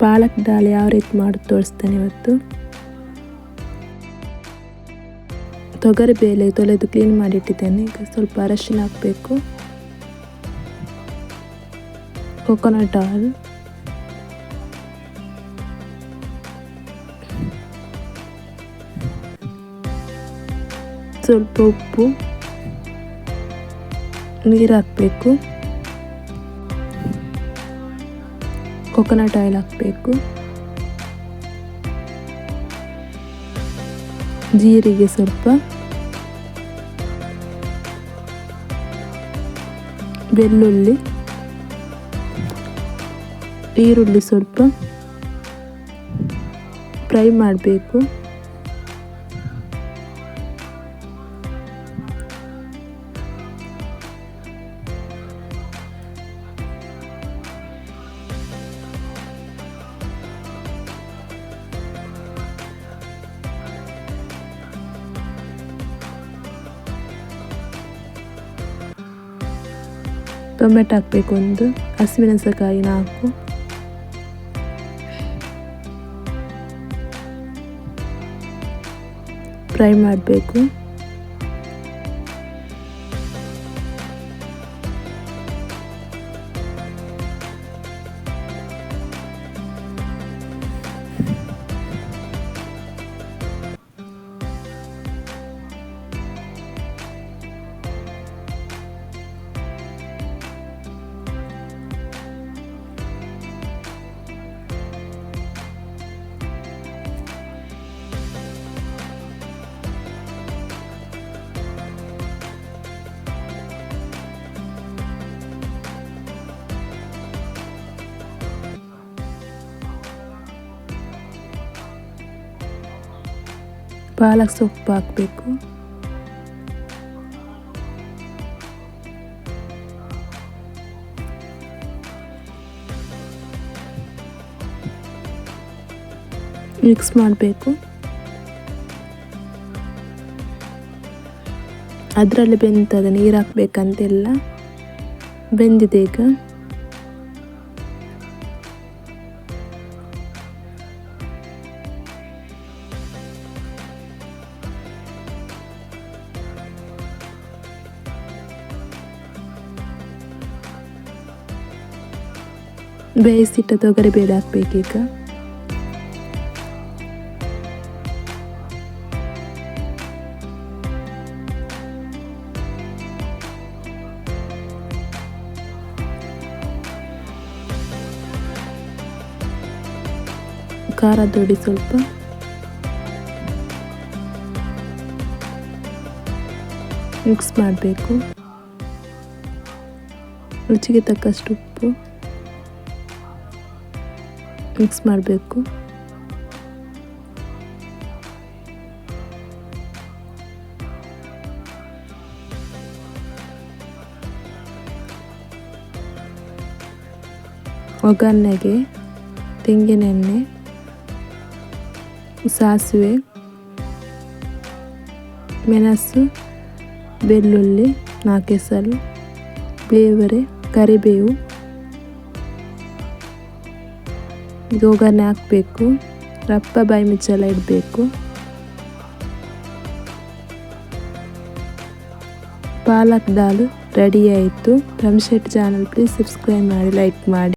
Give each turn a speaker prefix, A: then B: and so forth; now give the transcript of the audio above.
A: ಪಾಲಕ್ ದಾಲ್ ಯಾವ ರೀತಿ ಮಾಡಿ ತೋರಿಸ್ತೇನೆ ಇವತ್ತು? ತೊಗರಿ ಬೇಳೆ ತೊಳೆದು ಕ್ಲೀನ್ ಮಾಡಿಟ್ಟಿದ್ದೇನೆ ಈಗ ಸ್ವಲ್ಪ ಅರಶಿನ ಹಾಕಬೇಕು. ಕೊಕೊನಟ್ ಆಯಿಲ್ ಸ್ವಲ್ಪ ಉಪ್ಪು. ನೀರು ಹಾಕಬೇಕು. ಕೊಕೊನಟ್ ಆಯಿಲ್ ಹಾಕಬೇಕು. ಜೀರಿಗೆ ಸ್ವಲ್ಪ. ಬೆಳ್ಳುಳ್ಳಿ. ಈರುಳ್ಳಿ ಸ್ವಲ್ಪ. ಫ್ರೈ ಮಾಡಬೇಕು. ಟೊಮೆಟೊ ಹಾಕಬೇಕು ಒಂದು ಹಸಿಮೆಣಸಕಾಯಿ ನಾಲ್ಕು. ಫ್ರೈ ಮಾಡಬೇಕು. ಪಾಲಕ್ ಸೊಪ್ಪು ಹಾಕಬೇಕು. ಮಿಕ್ಸ್ ಮಾಡಬೇಕು. ಅದರಲ್ಲಿ ಬೆಂತದ ನೀರು ಹಾಕಬೇಕಂತೆಲ್ಲ. ಬೆಂದಿದೆ ಈಗ. ಬೇಯಿಸಿಟ್ಟ ತೊಗರಿ ಬೇಳೆ ಹಾಕ್ಬೇಕೀಗ ಖಾರ ದೊಡಿ ಸ್ವಲ್ಪ. ಮಿಕ್ಸ್ ಮಾಡಬೇಕು. ರುಚಿಗೆ ತಕ್ಕಷ್ಟು ಉಪ್ಪು. ಮಿಕ್ಸ್ ಮಾಡಬೇಕು. ಒಗ್ಗರಣೆಗೆ ತೆಂಗಿನೆಣ್ಣೆ ಸಾಸಿವೆ ಮೆಣಸು ಬೆಳ್ಳುಳ್ಳಿ ನಾಲ್ಕೆಸಲು ಬೇವರೆ ಕರಿಬೇವು. ಇದು ಒಗ್ಗರಣೆ ಹಾಕಬೇಕು. ರಪ್ಪ ಬಾಯಿ ಮುಚ್ಚೆಲ್ಲ ಇಡಬೇಕು. ಪಾಲಕ್ ದಾಲ್ ರೆಡಿ ಆಯಿತು. ರಮ್ಶೆಟ್ ಚಾನಲ್ ಪ್ಲೀಸ್ ಸಬ್ಸ್ಕ್ರೈಬ್ ಮಾಡಿ ಲೈಕ್ ಮಾಡಿ.